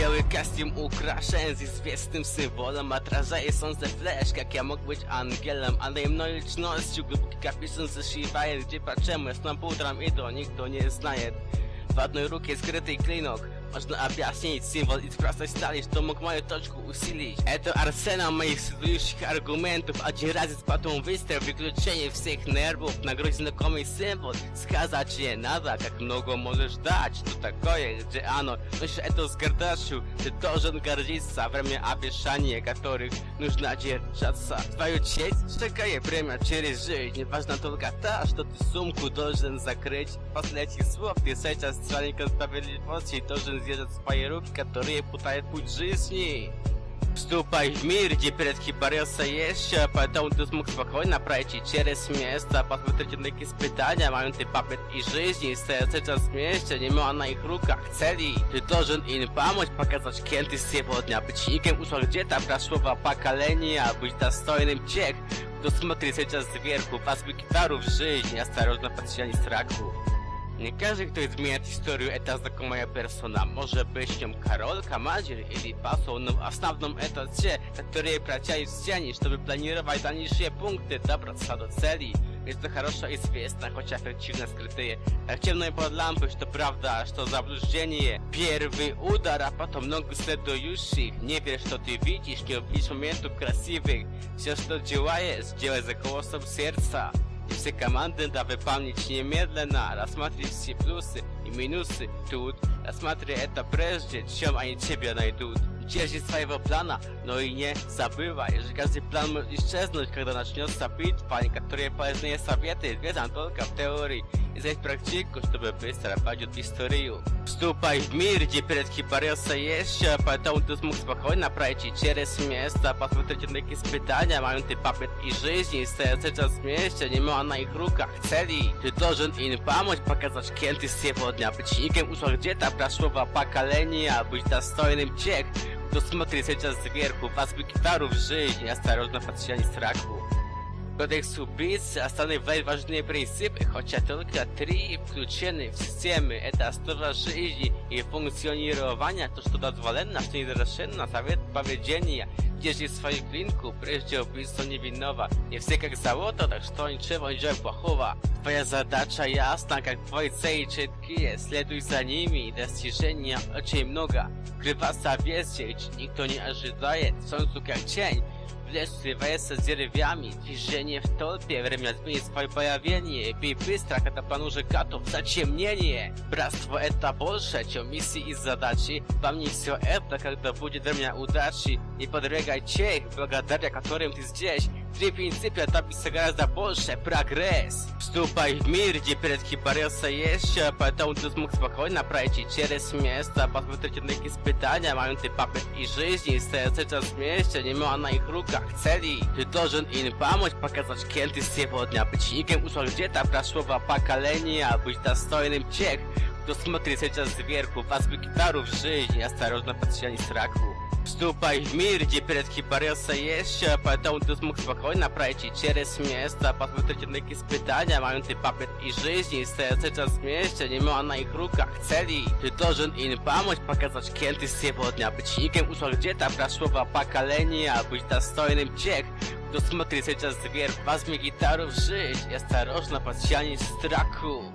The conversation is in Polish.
Biały kostium ukraszeń z istwiestym symbolem Matrażeje są ze flash, jak ja mógł być angielem A głupki глубокий ze зашивает Gdzie patrzę, jest nam pudram i do nikt to nie znaje W одной руке скрытый клинок Можно объяснить символ из красной стали, что мог мою точку усилить Это арсенал моих следующих аргументов Один раз потом выстрел, выключение всех нервов На грудь знакомый символ, сказать не надо Как много можешь дать, что такое, где оно еще ну это с гордостью, ты должен гордиться Время обещания, которых нужно держаться Твою честь, что такое время через жизнь Важно только то, что ты сумку должен закрыть После этих слов ты сейчас странником справедливости должен zjeżdżać zjadać spajerówki, które putaje twój żyźni. Wstupaj w mir, gdzie predki bariosa jest się, a ty mógł spokojnie prajci cierez miejsca. Patrzmy trzecie na jakieś pytania, mający papet i żyźni, serce czas mieście, nie ma na ich rukach celi. Ty to żen in pomoć, pokazać kęty z dnia, być nikiem usłał gdzie ta praszłowa pakalenia, być dostojnym ciech. Do smutry sejczas z wierchu, was by gitarów żyźni, a starożna patrzcia ani straków. Nie każdy, kto jest zmieniać historię eta taką znakomaya persona. Może być nią Karolka Madzier ili pasowną, a wstawną eta się, na której praciali wstydziani, żeby planirować za niższe punkty, dobra co do celi. Jest to хорошо известно, choć efektywne skrytyje. Jak ciemno i pod lampy, to prawda, aż to zabluźnienie. Pierwy udar, a potem nogi следующих. Nie wiesz, co ty widzisz, nie obliczysz momentów krasiwych. Все, что делаешь, делай за голосом serca. Wszystkie komandy da wypełnić niemedlenna Rozmatrzyć wszystkie plusy i minusy tut. Tu rozmatry to prędzej, czy ani ciebie znajdą Cieszy swojego plana, no i nie zabywaj Że każdy plan może iść kiedy zacznie bitwa Niektóre poezne sowiety wiedzą tylko w teorii i zaś praktyku, żeby wystrapać od historii. Wstupaj w mir, gdzie przed Kiparyosa jest się, a to ty mógł spokojnie przejść przez miasta, patrzeć na jakieś pytania, mają ty papet i żyźni, stają cały czas mieście, nie ma na ich rukach celi. Ty dożyn im pomóc, pokazać kiedy z dnia, być nikiem usłuch, gdzie ta praszłowa pakalenia, być dostojnym ciek, to smutny cały czas z wierchu, was by gitarów żyć, nie starożna patrzcie Кодексу БИЦ остановил важные принципы, хотя только три включены в системы. Это основа жизни и функционирования, то, что дозволено, что недорешено, совет поведения. Держи свою клинку, прежде убийство невинного. Не все как золото, так что ничего, ничего плохого. Твоя задача ясна, как твои цели четкие, следуй за ними, и достижения очень много. Крыва совести, никто не ожидает, солнцу как тень. Wlecz skrywaje się z dzierwiami, ciżenie w tolpie, remia zmieni swoje pojawienie, bij pystrach, a ta panu w zaciemnienie. Bractwo eta bolsze, cio misji i zadaci, wam nie wsio kiedy będzie remia udaci, i podregaj ciech, blagadaria, którym ty jest Filipiń sypia tapi sagrada Polsce progres Вступай в мир, где предки борется еще Поэтому ты смог спокойно пройти через место Посмотрите на их испытания, моменты папы и жизни Стоят сейчас вместе, не на их руках целей Ты должен им помочь, показать, кем ты сегодня Причинником ушел где-то прошлого поколения Быть достойным тех, кто смотрит сейчас сверху Вас выкитару в жизни, осторожно подсчитать страху Вступай в мир, предки борешься еще, поэтому ты смог спокойно пройти через место, посмотреть на их испытания, моменты память и жизни, стоят сейчас вместе, немало на их руках целей. Ты должен им помочь, показать, кем ты сегодня, быть никем ушел где-то прошлого поколения, быть достойным тех, кто смотрит сейчас вверх, возьми гитару в жизнь, и осторожно подтянешь страху.